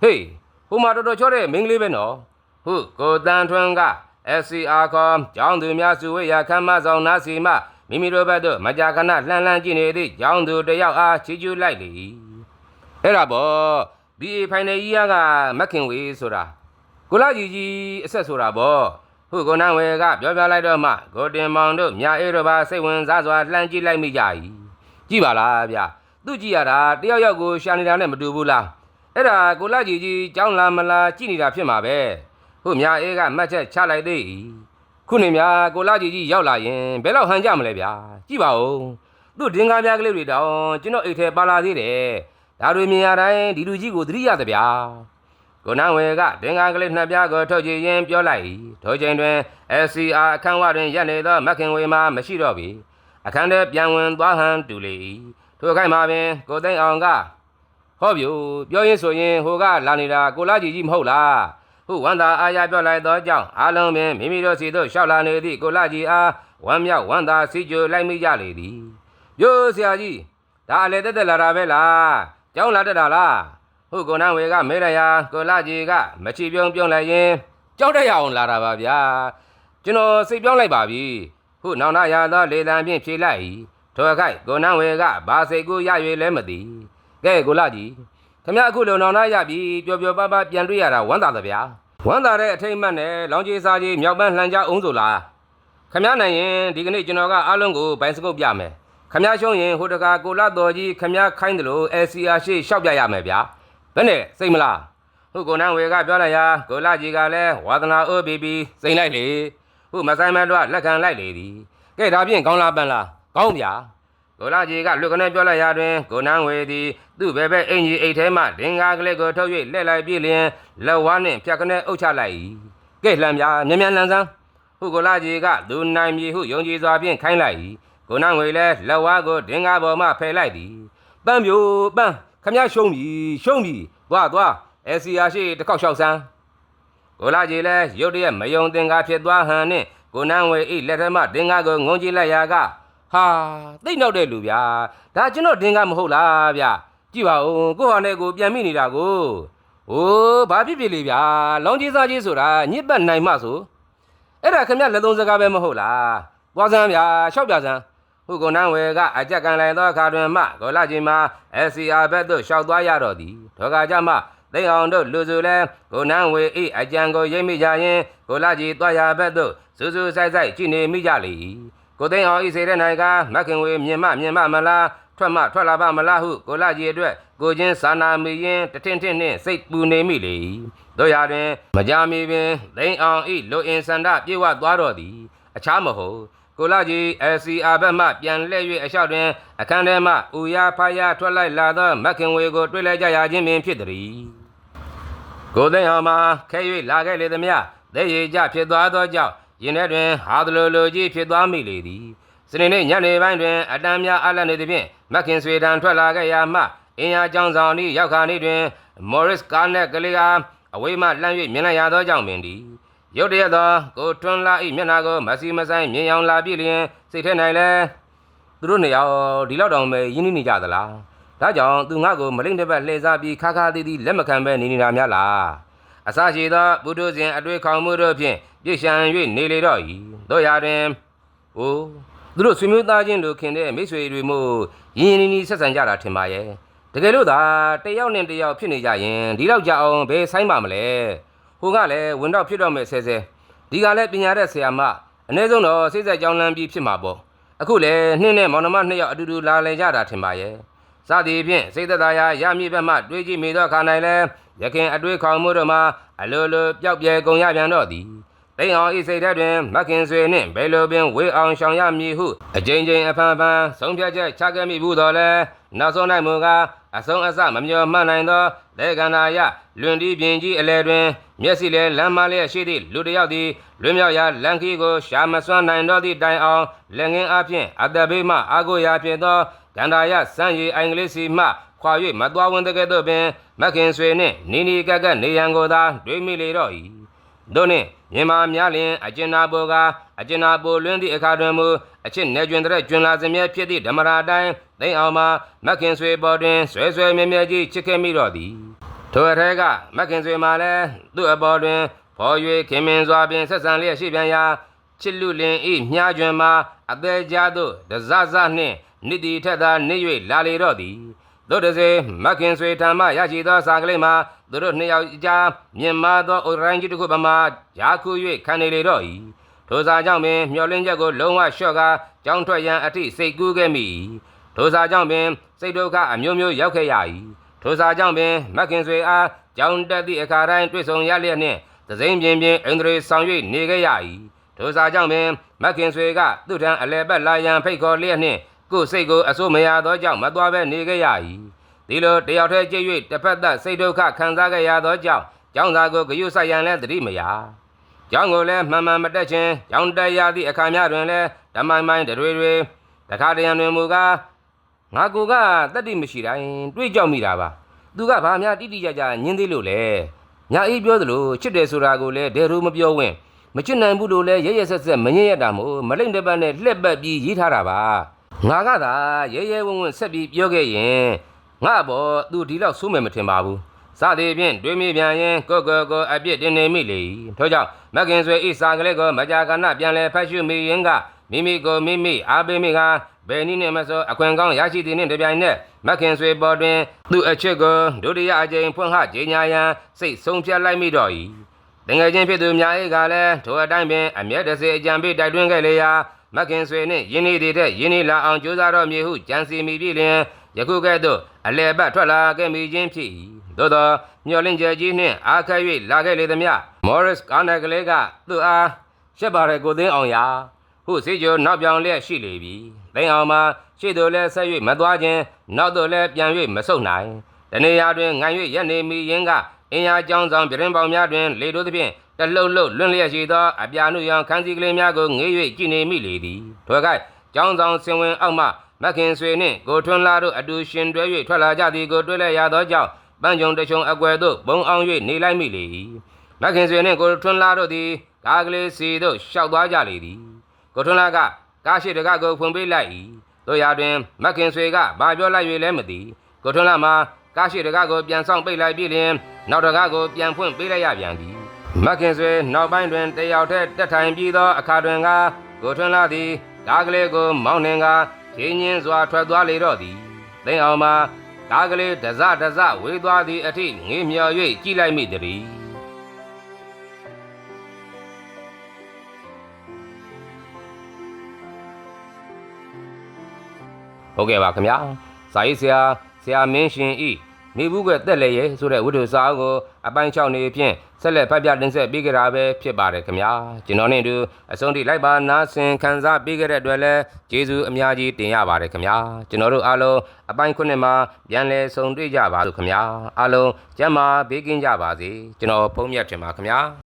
ဟေးဟိုမှာတော်တော်ချောတဲ့မင်းကလေးပဲနော် ဟုကိုတန်ထွန်းက SCR ခေါ်ကျောင်းသူများစုဝေးရာခမ်းမဆောင်နာစီမှမိမိတို့ဘက်သို့မကြာခဏလှမ်းလှမ်းကြည့်နေသည့်ကျောင်းသူတစ်ယောက်အားချီးကျူးလိုက်လေ၏အဲ့ဒါပေါ့ BA ဖိုင်နယ်ကြီးကမက်ခင်ဝေးဆိုတာကိုလာကြီးကြီးအဆက်ဆိုတာပေါ့ဟုကိုနန်းဝေကပြောပြလိုက်တော့မှကိုတင်မောင်တို့မြအေးတို့ပါစိတ်ဝင်စားစွာလှမ်းကြည့်လိုက်မိကြ၏ကြည့်ပါလားဗျသူကြည့်ရတာတယောက်ယောက်ကိုရှာနေတာနဲ့မတူဘူးလားအဲ့ဒါကိုလာကြီးကြီးကြောင်းလာမလားကြည့်နေတာဖြစ်မှာပဲ ဟုမြအေးကမှတ်ချက်ချလိုက်သေး၏ခုနေမြကိုလာကြီးကြီးရောက်လာရင်ဘယ်တော့ဟန်ကြမလဲဗျာကြည့်ပါဦးသူ့ဒင်္ဂါပြားကလေးတွေတောင်ကျွန်တော်အိတ်ထဲပါလာသေးတယ်ဒါတွေမြင်ရတိုင်းဒီလူကြီးကိုသတိရသဗျာကိုနန်းဝေကတင်္ဂါကလေးနှစ်ပြားကိုထုတ်ကြည့်ရင်းပြောလိုက်၏ထိုချိန်တွင် SCR အခန်းဝတွင်ရပ်နေသောမခင်ဝေမှာမရှိတော့ပြီအခန်းထဲပြန်ဝင်သွားဟန်တူလေ၏ထိုခိုက်မှာပင်ကိုသိန်းအောင်ကဟောဗျူပြောရင်ဆိုရင်ဟိုကလာနေတာကိုလာကြီးကြီးမဟုတ်လား ဟုဝန္တာအားရပြောလိုက်သောကြောင့်အားလုံးပင်မိမိတို့စီသို့ရှောက်လာနေသည့်ကိုလာကြီးအားဝမ်းမြောက်ဝမ်းသာစီကြိုလိုက်မိကြလေသည်ယိုးဆရာကြီးဒါအလေတက်တက်လာတာပဲလားကျောင်းလာတက်တာလားဟုတ်ကိုနန်းဝေကမဲရရာကိုလာကြီးကမချီပြုံးပြုံးလိုက်ရင်ကြောက်တရအောင်လာတာပါဗျာကျွန်တော်စိတ်ပြောင်းလိုက်ပါပြီဟုတ်နောင်နာရသောလေတံဖြင့်ဖြေလိုက်၏ထိုအခိုက်ကိုနန်းဝေကဘာစိတ်ကိုရ၍လဲမသိကဲကိုလာကြီးခမရအခုလုံနောင်နာရပြီပျော်ပျော်ပါပါပြန်တွေ့ရတာဝမ်းသာသဗျာ ဝမ်းသာတဲ့အထိတ်အမှတ်နဲ့လောင်ကြီးစားကြီးမြောက်ပန်းလှန်ကြအောင်ဆိုလားခမရနိုင်ရင်ဒီကနေ့ကျွန်တော်ကအားလုံးကိုဘိုင်စကုတ်ပြမယ်ခမရရှုံးရင်ဟိုတကာကိုလာတော်ကြီးခမရခိုင်းတယ်လို့ LCR ရှေ့ရှောက်ပြရမယ်ဗျာဘယ်နဲ့စိတ်မလားဟုတ်ကိုနန်းဝေကပြောလိုက်ရာကိုလာကြီးကလည်းဝါသနာအိုးပြီးပြီးစိတ်လိုက်လေဟုတ်မဆိုင်မတော့လက်ခံလိုက်လေသည်ကဲဒါဖြင့်ကောင်းလားပန်းလားကောင်းဗျာ ကိုလာကြီးကလွတ်ကနေပြောလိုက်ရာတွင်ကိုနန်းဝေသည်သူ့ဘဲဘဲအင်ကြီးအိတ်ထဲမှဒင်္ဂါကလေးကိုထုတ်၍လှည့်လိုက်ပြည့်လျင်လက်ဝါးနှင့်ဖြတ်ကနေအုပ်ချလိုက်၏ကဲလှမ်းဗျာမြန်မြန်လှမ်းစမ်းဟုတ်ကိုလာကြီးကသူနိုင်မည်ဟုယုံကြည်စွာဖြင့်ခိုင်းလိုက်၏ကိုနန်းဝေလည်းလက်ဝါးကိုဒင်္ဂါပေါ်မှဖယ်လိုက်သည်ပန်းပြိုပန်းခမရရှုံးပြီရှုံးပြီသွားသွားအစီယာရှိတစ်ခေါက်လျှောက်စမ်းကိုလာကြီးလဲရုတ်တရက်မယုံတင်ကားဖြစ်သွားဟန်နဲ့ကိုနန်းဝေဤလက်ထက်မှတင်ကားကိုငုံကြည့်လိုက်ရာက ဟာသိပ်နောက်တဲ့လူဗျာဒါကျွန်တော်တင်ကားမဟုတ်လားဗျာကြည့်ပါဦးကိုဟာနဲ့ကိုပြန်မိနေတာကိုဟိုးဘာဖြစ်ဖြစ်လေဗျာလောင်းကြီးစားကြီးဆိုတာညစ်ပတ်နိုင်မှဆိုအဲ့ဒါခမရလက်သုံးစကားပဲမဟုတ်လားသွားစမ်းဗျာလျှောက်ပြစမ်းဟုကိုနန်းဝေကအကြက်ကန်လိုက်သောအခါတွင်မှကိုလာကြီးမှာ SCR ဘက်သို့ရှောက်သွားရတော့သည်ထောကကြမှသိအောင်တို့လူစုလဲကိုနန်းဝေဤအကြံကိုရိပ်မိကြရင်ကိုလာကြီးသွားရဘက်သို့စူးစူးဆိုင်ဆိုင်ကြည့်နေမိကြလေ၏ ကိုသိအောင်ဤစေတဲ့နိုင်ကမခင်ဝေမြင်မမြင်မမလားထွက်မှထွက်လာပါမလားဟုကိုလာကြီးအတွက်ကိုချင်းစာနာမိရင်တထင်ထင်နှင့်စိတ်ပူနေမိလေ၏တို့ရတွင် မကြမီပင်သိအောင်ဤလိုအင်စန္ဒပြေဝသွားတော့သည်အခြားမဟုတ်ကိုလာကြီး LCR ဘက်မှပြန်လှည့်၍အလျှောက်တွင် အခန်းထဲမှဥရဖားရထွက်လိုက်လာသောမက်ခင်ဝေကိုတွေ့လိုက်ကြရခြင်းပင်ဖြစ်သည်ကိုသိန်းအောင်မှာခဲ၍လာခဲ့လေသည်မြသေရကြဖြစ်သွားသောကြောင့် ရင်ထဲတွင်ဟာသလိုလိုကြီးဖြစ်သွားမိလေသည်စနေနေ့ညနေပိုင်းတွင်အတန်းများအလတ်နေသည်ဖြင့်မက်ခင်ဆွေတန်ထွက်လာခဲ့ရာမှအင်အားကြောင်းဆောင်ဤရောက်ခါနေ့တွင် Morris ကားနှင့်ကလေးကအဝေးမှလှမ်း၍မြင်လိုက်ရသောကြောင့်ပင်သည်ရုတ်တရက်သောကိုထွန်းလာဤမျက်နှာကိုမစီမဆိုင်မြင်အောင်လာပြည့်လျင်စိတ်ထဲ၌လဲသူတို့နှစ်ယောက်ဒီလောက်တောင်ပဲရင်းနှီးနေကြသလားဒါကြောင့်သူငါ့ကိုမလိမ့်တစ်ပတ်လှည့်စားပြီးခါခါသေးသေးလက်မခံပဲနေနေတာများလား အစရှိသောဘုဒ္ဓဇင်အတွေ့ခေါင်မှုတို့ဖြင့်ပြည့်ရှံ၍နေလေတော့၏တို့ရာတွင်အိုးသူတို့ဆွေမျိုးသားချင်းလိုခင်တဲ့မိတ်ဆွေတွေမို့ရင်းရင်းနှီးနှီးဆက်ဆံကြတာထင်ပါရဲ့တကယ်လို့သာတယောက်နဲ့တယောက်ဖြစ်နေကြရင်ဒီလောက်ကြအောင်ဘယ်ဆိုင်ပါမလဲဟိုကလည်းဝင်တော့ဖြစ်တော့မယ်ဆဲဆဲဒီကလည်းပညာတတ်ဆရာမအ ਨੇ ဆုံးတော့စိတ်ဆက်ကြောင်းလန်းပြီးဖြစ်မှာပေါ့အခုလည်းနှင်းနဲ့မောင်နှမနှစ်ယောက်အတူတူလာလည်ကြတာထင်ပါရဲ့ စသည်ဖြင့်စိတ်သက်သာရာရမည်ဘက်မှတွေးကြည့်မိသောခါ၌လည်းရခင်အတွေးခေါင်မှုတို့မှာအလိုလိုပျောက်ပြဲကုန်ရပြန်တော့သည်သိန်းအောင်ဤစိတ်ဓာတ်တွင်မခင်ဆွေနှင့်ဘယ်လိုပင်ဝေအောင်ရှောင်ရမည်ဟုအကြိမ်ကြိမ်အဖန်ဖန်ဆုံးဖြတ်ချက်ချခဲ့မိဘူးတော်လဲနောက်ဆုံး၌မူကားအဆုံးအစမမျောမှန်နိုင်သောဒေကန္တာယလွန်တီးပြင်ကြီးအလဲတွင် မျက်စိလဲလမ်းမလျက်ရှိသည့်လူတစ်ယောက်သည်လွင်မြောက်ရာလန်ခီကိုရှာမစွမ်းနိုင်တော့သည့်တိုင်အောင်လက်ငင်းအဖြင့်အတ္တဘေးမှအာကိုရာဖြစ်သော ကန္တာယစံရီအင်္ဂလိပ်စီမှခွာ၍မသွားဝင်တဲ့ကဲ့သို့ပင်မခင်ဆွေနှင့်နီနီကက်ကက်နေရန်ကိုသာတွေးမိလေတော့၏တို့နှင့်မြန်မာများလျင်အကျဉ်းနာဘောကအကျဉ်းနာဘောလွင်းသည့်အခါတွင်မူအချစ်နေကျွင်တဲ့ကျွင်လာစမြဲဖြစ်သည့်ဓမ္မရာတိုင်းသိမ့်အောင်မှာမခင်ဆွေပေါ်တွင်ဆွဲဆွဲမြဲမြဲကြီးချစ်ခဲ့မိတော့သည်ထိုအထဲကမခင်ဆွေမှာလည်းသူ့အပေါ်တွင်ဖော်၍ခင်မင်စွာပင်ဆက်ဆံလျက်ရှိပြန်ရာချစ်လူလင်ဤမြားကျွင်မှာအသေးကြားသို့ဒဇဇနှင့် နိတိထက်သာနေ၍လာလေတော့သည်တို့တစေမခင်ဆွေထံမှရရှိသောစာကလေးမှာသူတို့နှစ်ယောက်ကြားမြင်မာသောအိုရိုင်းကြီးတစ်ခုပမာယာခု၍ခံနေလေတော့၏ထိုစာကြောင့်ပင်မျောလင်းချက်ကိုလုံးဝလျှော့ကာကြောင်းထွက်ရန်အထိစိတ်ကူးခဲ့မိ၏ထိုစာကြောင့်ပင်စိတ်ဒုက္ခအမျိုးမျိုးရောက်ခဲ့ရ၏ထိုစာကြောင့်ပင်မခင်ဆွေအားကြောင်းတက်သည့်အခါတိုင်းတွေ့ဆုံရလျက်နှင့်သစိမ့်ပြင်းပြင်းအင်္ဒြေဆောင်၍နေခဲ့ရ၏ထိုစာကြောင့်ပင်မခင်ဆွေကသူ့ထံအလဲပတ်လာရန်ဖိတ်ခေါ်လျက်နှင့် ကိုယ်စိတ်ကိုအဆိုးမရသောကြောင့်မသွားဘဲနေခဲ့ရ၏ဒီလိုတယောက်တည်းကြည့်၍တစ်ဖက်သက်စိတ်ဒုက္ခခံစားခဲ့ရသောကြောင့်ကျောင်းသားကိုဂယုစိုက်ရန်လည်းတတိမယာကျောင်းကိုလည်းမှန်မှန်မတက်ခြင်းကျောင်းတက်ရသည့်အခါများတွင်လည်းဓမ္မိုင်းမိုင်းတွေတွေတခါတရံတွင်မူကားငါကူကတတ္တိမရှိတိုင်းတွေးကြောက်မိတာပါသူကဘာများတိတိကျကျညင်းသေးလို့လဲညာအေးပြောသလိုချစ်တယ်ဆိုတာကိုလည်းဒဲရိုးမပြောဝင်မချစ်နိုင်ဘူးလို့လည်းရဲရဲဆက်ဆက်မငြင်းရတာမို့မလိမ့်တစ်ပတ်နဲ့လှက်ပတ်ပြီးရေးထားတာပါ ငါကသာရဲရဲဝံ့ဝံ့ဆက်ပြီးပြောခဲ့ရင်ငါဘောသူဒီလောက်ဆိုးမယ်မထင်ပါဘူးစသည်ဖြင့်တွေးမိပြန်ရင်ကိုကိုကိုအပြစ်တင်နေမိလေထို့ကြောင့်မခင်ဆွေဤစာကလေးကိုမကြာခဏပြန်လဲဖတ်ရှုမိရင်ကမိမိကိုမိမိအားပေးမိကဘယ်နည်းနဲ့မဆိုအခွင့်ကောင်းရရှိသည်နှင့်တပြိုင်နက်မခင်ဆွေပေါ်တွင်သူ့အချစ်ကိုဒုတိယအကြိမ်ဖွင့်ဟကြေညာရန်စိတ်ဆုံးဖြတ်လိုက်မိတော့၏ တငယ်ချင်းဖြစ်သူများ၏ကလည်းထိုအတိုင်းပင်အမျက်တစေအကြံပေးတိုက်တွန်းခဲ့လေရာမခင်ဆွေနှင့်ယင်းနေသည်တဲ့ယင်းနေလာအောင်ကြိုးစားတော့မည်ဟုကြံစီမိပြီလျင်ယခုကဲ့သို့အလဲပတ်ထွက်လာခဲ့မိခြင်းဖြစ်၏သို့သောမျော်လင့်ချက်ကြီးနှင့်အားခက်၍လာခဲ့လေသည်မြမော်ရစ်ကာနကလေးကသူ့အားရှက်ပါရကိုသိန်းအောင်ရာဟုစေကျော်နောက်ပြောင်လျက်ရှိလေပြီ။သိန်းအောင်မှာရှေ့သို့လည်းဆက်၍မသွားခြင်းနောက်သို့လည်းပြန်၍မဆုတ်နိုင်။တနေရာတွင်ငံ၍ရက်နေမိရင်းက အင်အားကြောင်းဆောင်ပြရင်ပေါင်များတွင်လေတို့သဖြင့်တလှုပ်လှုပ်လွင့်လျက်ရှိသောအပြာနုရောင်ခန်းစီကလေးများကိုငေး၍ကြည်နေမိလေသည်။ထွဲကိုက်ကြောင်းဆောင်စင်ဝင်အောက်မှမခင်ဆွေနှင့်ကိုထွန်းလာတို့အတူရှင်တွဲ၍ထွက်လာကြသည်ကိုတွေ့လိုက်ရသောကြောင့်ပန်းကြုံတချုံအကွယ်သို့ဘုံအောင်၍နေလိုက်မိလေ၏။မခင်ဆွေနှင့်ကိုထွန်းလာတို့သည်ကားကလေးစီသို့ရှောက်သွားကြလေသည်။ကိုထွန်းလာကကားရှိတကကိုဖွင့်ပေးလိုက်၏တို့ရာတွင်မခင်ဆွေကဘာပြောလိုက်၍လဲမသိကိုထွန်းလာမှာကားရှိတကကိုပြန်ဆောင်ပိတ်လိုက်ပြီးလျင် နောက်တကကိုပြန်ဖွင့်ပေးလိုက်ရပြန်သည်မခင်ဆွေနောက်ပိုင်းတွင်တယောက်တည်းတက်ထိုင်ပြီးသောအခါတွင်ကကိုထွန်းလာသည်ကားကလေးကိုမောင်းနှင်ကချင်းချင်းစွာထွက်သွားလေတော့သည်သိအောင်မှာကားကလေးတစတစဝေးသွားသည့်အထိငေးမြော်၍ကြည့်လိုက်မိသည်ဟုတ်ကဲ့ပါခင်ဗျာစာရေးဆရာဆရာမင်းရှင်ဤ နေဘူးကတက်လေရဲဆိုတဲ့ဝတ္ထုစာအုပ်ကိုအပိုင်း6နေဖြင့်ဆက်လက်ဖတ်ပြတင်ဆက်ပေးကြတာပဲဖြစ်ပါတယ်ခင်ဗျာကျွန်တော်နဲ့အတူအဆုံးထိလိုက်ပါနားဆင်ခံစားပေးခဲ့တဲ့အတွက်လည်းကျေးဇူးအများကြီးတင်ရပါတယ်ခင်ဗျာကျွန်တော်တို့အားလုံးအပိုင်း9မှာပြန်လည်ဆုံတွေ့ကြပါလို့ခင်ဗျာအားလုံးကျမ်းမာဘေးကင်းကြပါစေကျွန်တော်ဖုံးမြတ်တင်ပါခင်ဗျာ